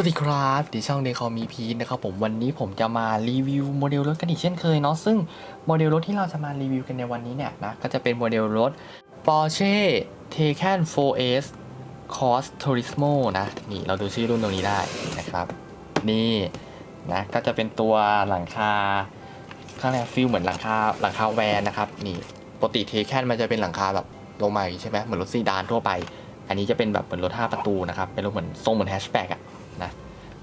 วัสดีครับที่ช่องเดคอมีพีนะครับผมวันนี้ผมจะมารีวิวโมเดลรถกันอีกเช่นเคยเนาะซึ่งโมเดลรถที่เราจะมารีวิวกันในวันนี้เนี่ยนะก็จะเป็นโมเดลรถ Porsche Taycan 4S Cross Turismo นะนี่เราดูชื่อรุ่นตรงนี้ได้นะครับ นี่นะก็จะเป็นตัวหลังคาข้างในฟิลเหมือนหลังคาหลังคาแวนนะครับนี่ปกติเทแคนมันจะเป็นหลังคาแบบลงมาใช่ไหมเหมือนรถซีดานทั่วไป อันนี้จะเป็นแบบเหมือนรถ5ประตูนะครับเป็นรถเหมือนทรงเหมือนแฮชแบ็กอะ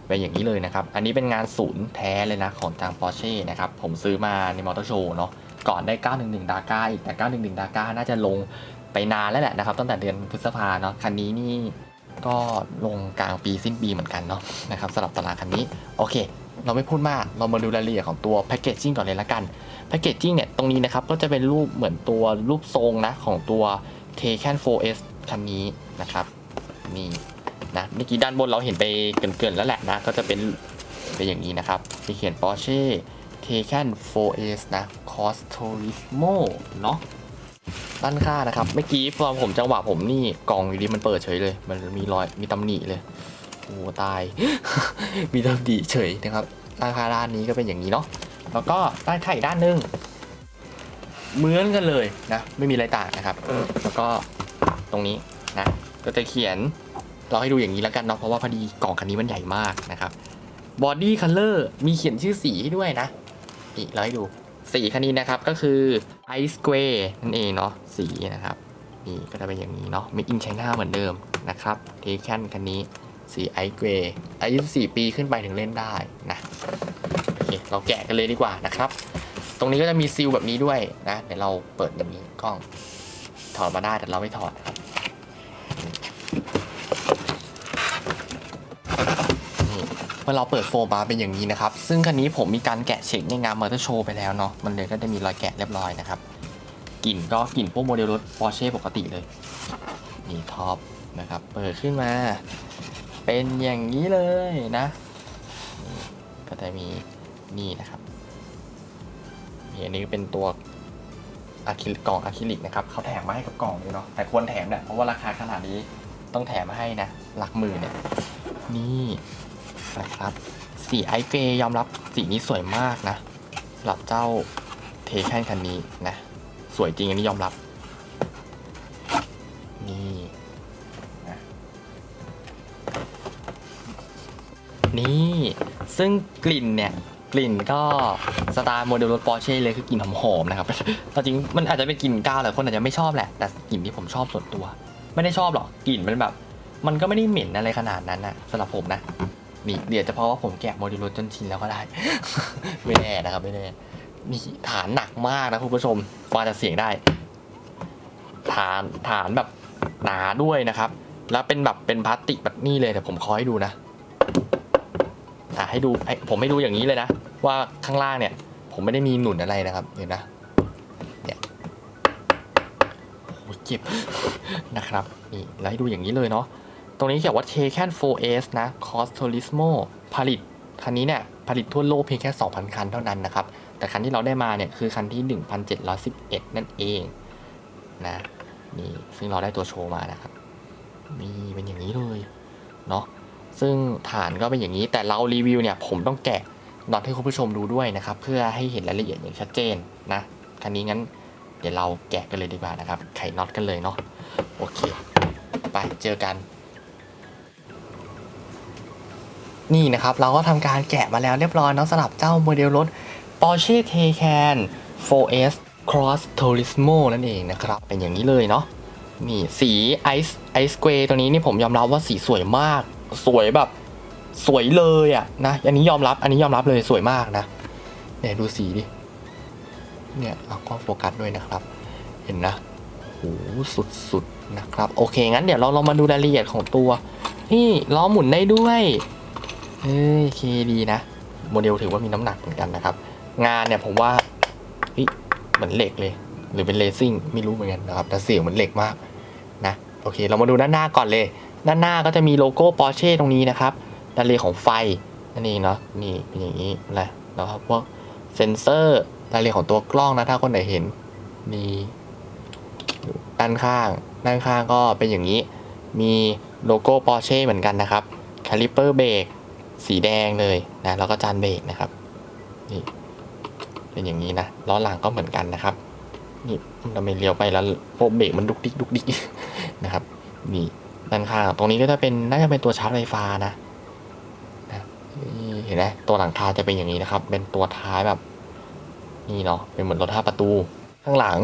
เป็นอย่างนี้เลยนะครับ อันนี้เป็นงานศูนย์แท้เลยนะของทาง Porsche นะครับ ผมซื้อมาในมอเตอร์โชว์เนาะ ก่อนได้ 911 d a ก้าอีก แต่ 911 d a ก้าน่าจะลงไปนานแล้วแหละนะครับ ตั้งแต่เดือนพฤษภาเนาะ คันนี้นี่ก็ลงกลางปีสิ้นปีเหมือนกันเนาะนะครับสำหรับตารางคันนี้ โอเค เราไม่พูดมาก เรามาดูรายละเอียดของตัวแพคเกจจิ้งก่อนเลยละกัน แพคเกจจิ้งเนี่ย ตรงนี้นะครับ ก็จะเป็นรูปเหมือนตัวรูปทรงนะของตัว Taycan 4S คันนี้นะครับ นี่ นะเมื่อกี้ด้านบนเราเห็นไปเกินๆแล้วแหละนะ ก็จะเป็นเป็นอย่างนี้นะครับที่เขียน Porsche Taycan 4S นะ Cross Turismo เนาะด้านข้างนะครับ เมื่อกี้พอผมจังหวะผมนี่กล่องอยู่ดีมันเปิดเฉยเลย มันมีรอยมีตำหนิเลยโอ้ตาย มีตำหนิเฉยนะครับด้านข้างด้านนี้ก็เป็นอย่างนี้เนาะแล้วก็ด้านข้างอีกด้านหนึงเหมือนกันเลยนะ ไม่มีอะไรต่างนะครับ แล้วก็ตรงนี้นะ ก็จะเขียน เราให้ดูอย่างนี้แล้วกันเนาะเพราะว่าพอดีกล่องคันนี้มันใหญ่มากนะครับบอดี้คัลเลอร์มีเขียนชื่อสีให้ด้วยนะนี่เราให้ดูสีคันนี้นะครับก็คือ Ice Gray นั่นเองเนาะสีนะครับนี่ก็จะเป็นอย่างนี้เนาะ Made in China เหมือนเดิมนะครับเทแคนคันนี้สี Ice Gray อายุ14ปีขึ้นไปถึงเล่นได้นะโอเคเราแกะกันเลยดีกว่านะครับ ตรงนี้ก็จะมีซีลแบบนี้ด้วยนะเดี๋ยวเราเปิดแบบนี้กล้องถอดมาได้แต่เราไม่ถอดครับ เมื่อเราเปิดโฟมมาเป็นอย่างนี้นะครับ ซึ่งคันนี้ผมมีการแกะเช็คในงานมอเตอร์โชว์ไปแล้วเนาะ มันเลยก็จะมีรอยแกะเรียบร้อยนะครับ กลิ่นก็กลิ่นพวกโมเดลรถ Porsche ปกติเลย นี่ท็อปนะครับ เปิดขึ้นมา เป็นอย่างนี้เลยนะนก็จะมีนี่นะครับนี่อันนี้เป็นตัวอะคริลิกกล่องอะคริลิกนะครับเขาแถมมาให้กับกล่องเลยเนาะ แต่ควรแถมเนี่ยเพราะว่าราคาขนาดนี้ต้องแถมมาให้นะ หลักหมื่นเนี่ย นี่ นะครับ สีไอเกรยอมรับสีนี้สวยมากนะสำหรับเจ้าเทแคนคันนี้นะ สวยจริงอันนี้ยอมรับ นี่นี่ซึ่งกลิ่นเนี่ยกลิ่นก็สไตล์โมเดลรถปอร์เช่เลยคือกลิ่นหอมๆนะครับจริงมันอาจจะเป็นกลิ่นกาวแต่คนอาจจะไม่ชอบแหละ แต่กลิ่นที่ผมชอบส่วนตัว ไม่ได้ชอบหรอกกลิ่นมันแบบ มันก็ไม่ได้เหม็นอะไรขนาดนั้นนะสำหรับผมนะ นี่เดี๋ยวจะเพราะว่าผมแกะโมดลรถจนชินแล้วก็ได้ ไม่แน่นะครับไม่แน่นี่ฐานหนักมากนะคุณผู้ชมฟังจากเสียงได้ ฐานฐานแบบหนาด้วยนะครับ แล้วเป็นแบบเป็นพลาสติกแบบนี้เลยแต่ผมขอให้ดูนะอะให้ดูผมให้ดูอย่างนี้เลยนะว่าข้างล่างเนี่ย ผมไม่ได้มีหนุนอะไรนะครับเห็นนะเนี่ยโอ้เจ็บนะครับนี่แล้วให้ดูอย่างนี้เลยเนาะ ตรงนี้เขียนว่า Taycan 4S นะ Cross Turismo ผลิตคันนี้เนี่ยผลิตทั่วโลกเพียงแค่ 2,000 คันเท่านั้นนะครับ แต่คันที่เราได้มาเนี่ยคือคันที่ 1,711 นั่นเองนะนี่ซึ่งเราได้ตัวโชว์มานะครับนี่เป็นอย่างนี้เลยเนาะซึ่งฐานก็เป็นอย่างนี้แต่เรารีวิวเนี่ยผมต้องแกะน็อตให้คุณผู้ชมดูด้วยนะครับ เพื่อให้เห็นรายละเอียดอย่างชัดเจนนะคันนี้งั้นเดี๋ยวเราแกะกันเลยดีกว่านะครับ ไขน็อตกันเลยเนาะโอเค ไปเจอกัน นี่นะครับ เราก็ทำการแกะมาแล้วเรียบร้อยเนาะสำหรับเจ้าโมเดลรถ Porsche Taycan 4S Cross Turismo นั่นเองนะครับ เป็นอย่างนี้เลยเนาะนี่สี Ice Ice Gray ตัวนี้นี่ผมยอมรับว่าสีสวยมาก สวยแบบสวยเลยอะนะอันนี้ยอมรับอันนี้ยอมรับเลยสวยมากนะเนี่ยดูสีดิเนี่ยเราก็โฟกัสด้วยนะครับ เห็นนะโหสุดๆนะครับ โอเคงั้นเดี๋ยวเราลองมาดูรายละเอียดของตัว นี่ล้อหมุนได้ด้วย เฮ้ยเคดีนะ โมเดลถือว่ามีน้ำหนักเหมือนกันนะครับ งานเนี่ยผมว่าเหมือนเหล็กเลย หรือเป็นเลซิ่งไม่รู้เหมือนกันนะครับแต่เสียงเหมือนเหล็กมากนะโอเค เรามาดูด้านหน้าก่อนเลย ด้านหน้าก็จะมีโลโก้ Porsche ตรงนี้นะครับด้านเลของไฟนั่นเองเนาะนี่เป็นอย่างนี้แหละนะครับพวกเซนเซอร์รายละเอียดของตัวกล้องนะถ้าคนไหนเห็นนี่ด้านข้างด้านข้างก็เป็นอย่างนี้ มีโลโก้ Porsche เหมือนกันนะครับคาลิเปอร์เบรก สีแดงเลยนะแล้วก็จานเบรกนะครับนี่เป็นอย่างนี้นะล้อหลังก็เหมือนกันนะครับนี่เราไม่เลี้ยวไปแล้วพวกเบรกมันดุกดิกดุกดิกนะครับนี่ด้านข้างตรงนี้ก็จะเป็นน่าจะเป็นตัวชาร์จไฟฟ้านะนะนี่เห็นไหมตัวหลังคาจะเป็นอย่างนี้นะครับ เป็นตัวท้ายแบบนี่เนาะเป็นเหมือนรถห้าประตู ข้างหลัง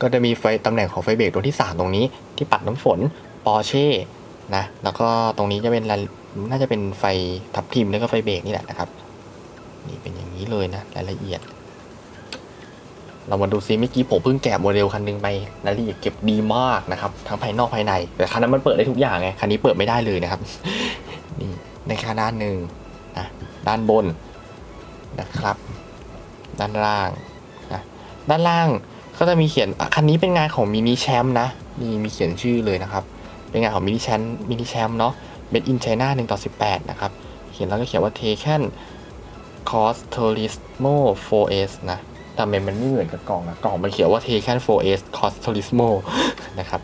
ก็จะมีไฟตำแหน่งของไฟเบรกตัวที่สามตรงนี้ที่ปัดน้ำฝนปอร์เช่นะแล้วก็ตรงนี้จะเป็น น่าจะเป็นไฟทับทิมแล้วก็ไฟเบรกนี่แหละนะครับ นี่เป็นอย่างนี้เลยนะรายละเอียด เรามาดูซิเมื่อกี้ผมเพิ่งแกะโมเดลคันหนึงไปรายละเอียดเก็บดีมากนะครับทั้งภายนอกภายใน แต่คันนั้นมันเปิดได้ทุกอย่างไงคันนี้เปิดไม่ได้เลยนะครับนี่ในค่าด้านหนึ่งนะด้านบนนะครับ ด้านล่างนะด้านล่างก็จะมีเขียนคันนี้เป็นงานของมินิแชมป์นะนี่มีเขียนชื่อเลยนะครับ เป็นงานของมินิแชมป์มินิแชมป์เนาะ Made in China 1ต่อ18 นะครับ เขียนแล้วก็เขียนว่า Taken Cos Turismo 4S นะแต่ทำไมมันไม่เหมือนกับกล่องนะกล่องมันเขียนว่า Taken 4S Cos Turismo นะครับ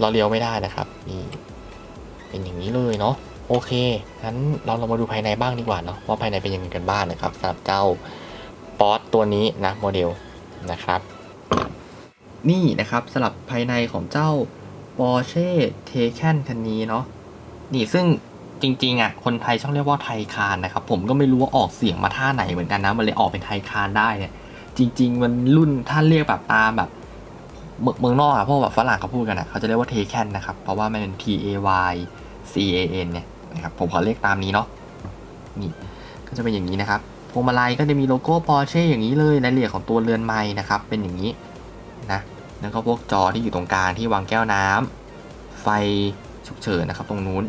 เราเลี้ยวไม่ได้นะครับ นี่ เป็นอย่างนี้เลยเนาะ โอเค งั้นเราเรามาดูภายในบ้างดีกว่าเนาะ ว่าภายในเป็นยังไงกันบ้างนะครับสำหรับเจ้าป๊อตตัวนี้นะโมเดลนะครับ นี่นะครับสำหรับภายในของเจ้า Porsche Taycan คันนี้เนาะ นี่ซึ่งจริงๆอะคนไทยชอบเรียกว่าไทยคานนะครับ ผมก็ไม่รู้ว่าออกเสียงมาท่าไหนเหมือนกันนะ มันเลยออกเป็นไทยคานได้เนี่ย จริง ๆ มันรุ่นถ้านเรียกแบบตามแบบเมืองนอกอะพวกแบบฝรั่งเขาพูดกันอะเขาจะเรียกว่าเทแคนนะครับ เพราะว่ามันเป็น T A Y C A N เนี่ยนะครับผมขอเรียกตามนี้เนาะนี่ก็จะเป็นอย่างนี้นะครับพวงมาลัยก็จะมีโลโก้ Porsche อย่างนี้เลยรายละเอียดของตัวเรือนไม้นะครับเป็นอย่างนี้นะแล้วก็พวกจอที่อยู่ตรงกลางที่วางแก้วน้ำไฟฉุกเฉินนะครับตรงนู้น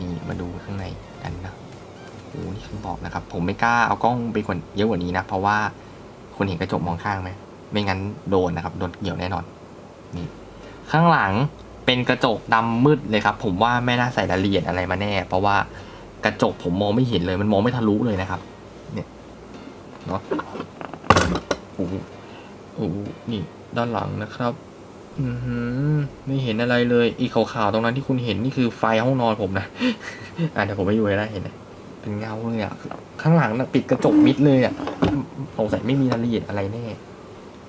นี่มาดูข้างในกันนะโอ้นี่คือบอกนะครับ ผมไม่กล้าเอากล้องไปกว่าเยอะกว่านี้นะ เพราะว่าคุณเห็นกระจกมองข้างไหมไม่งั้นโดนนะครับโดนเกี่ยวแน่นอนนี่ข้างหลังเป็นกระจกดำมืดเลยครับ ผมว่าไม่น่าใส่รายละเอียดอะไรมาแน่ เพราะว่ากระจกผมมองไม่เห็นเลยมันมองไม่ทะลุเลยนะครับ เนี่ยเนาะโอ้โหโอ้โหนี่ด้านหลังนะครับ อือไม่เห็นอะไรเลย อีขาวๆตรงนั้นที่คุณเห็นนี่คือไฟห้องนอนผมนะ อะเดี๋ยวผมไปอยู่ให้ได้เห็นไหมเป็นเงาเลยอะข้างหลังนะปิดกระจกมิดเลยอะสงสัยไม่มีรายละเอียดอะไรแน่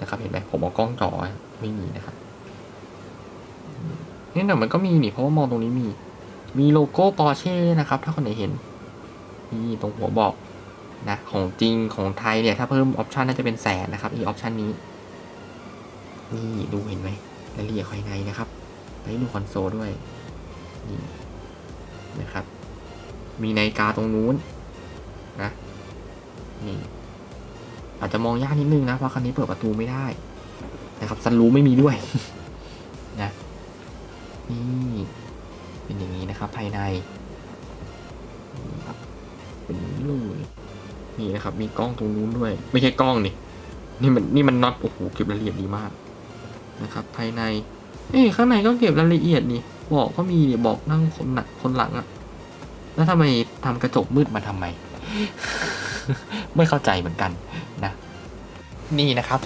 นะครับ เห็นไหมผมเอากล้องจ่อไม่มีนะครับนี่แต่มันก็มีนี่เพราะว่ามองตรงนี้มี มีโลโก้ปอร์เช่นะครับ ถ้าคนไหนเห็นนี่ตรงหัวบอกนะของจริงของไทยเนี่ย ถ้าเพิ่มออปชันน่าจะเป็นแสนนะครับ อีออปชันนี้ นี่ดูเห็นไหม รายละเอียดภายในนะครับไปดูคอนโซลด้วยนี่นะครับ มีนาฬิกาตรงนู้นนะนี่อาจจะมองยากนิดนึงนะเพราะคันนี้เปิดประตูไม่ได้นะครับซันรูไม่มีด้วยนะนี่เป็นอย่างนี้นะครับภายในเป็นอย่างนี้เลยนี่นะครับ มีกล้องตรงนู้นด้วย ไม่ใช่กล้องนี่นี่มันนี่มันน็อตโอ้โหเก็บรายละเอียดดีมาก นะครับ ภายใน เอ้ข้างในก็เก็บรายละเอียดนี่บอกก็มีเนี่ยบอกนั่งคนหนักคนหลังอะแล้วทำไมทำกระจกมืดมาทำไม ไม่เข้าใจเหมือนกันนะ นี่นะครับ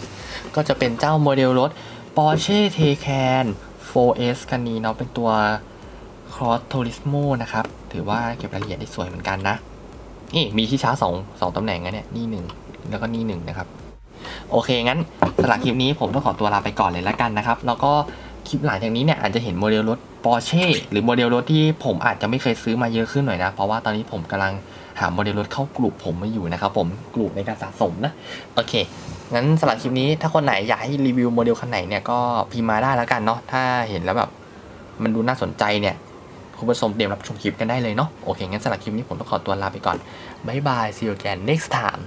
ก็จะเป็นเจ้าโมเดลรถ Porsche Taycan 4S คันนี้เนาะเป็นตัว Cross Turismo นะครับ ถือว่าเก็บรายละเอียดได้สวยเหมือนกันนะ นี่มีที่ชาร์จสองสองตำแหน่งนะเนี่ย นี่หนึ่งแล้วก็นี่หนึ่งนะครับ โอเคงั้นสำหรับคลิปนี้ผมต้องขอตัวลาไปก่อนเลยละกันนะครับ แล้วก็คลิปหลังจากนี้เนี่ยอาจจะเห็นโมเดลรถ Porsche หรือโมเดลรถที่ผมอาจจะไม่เคยซื้อมาเยอะขึ้นหน่อยนะ เพราะว่าตอนนี้ผมกำลังหาโมเดลรถเข้ากลุ่มผมมาอยู่นะครับผมกลุ่มในการสะสมนะ โอเค งั้นสำหรับคลิปนี้ถ้าคนไหนอยากให้รีวิวโมเดลคันไหนเนี่ยก็พิมพ์มาได้แล้วกันเนาะถ้าเห็นแล้วแบบมันดูน่าสนใจเนี่ยคุณผู้ชมเตรียมรับชมคลิปกันได้เลยเนาะโอเคงั้นสำหรับคลิปนี้ผมต้องขอตัวลาไปก่อนบ๊ายบาย see you again next time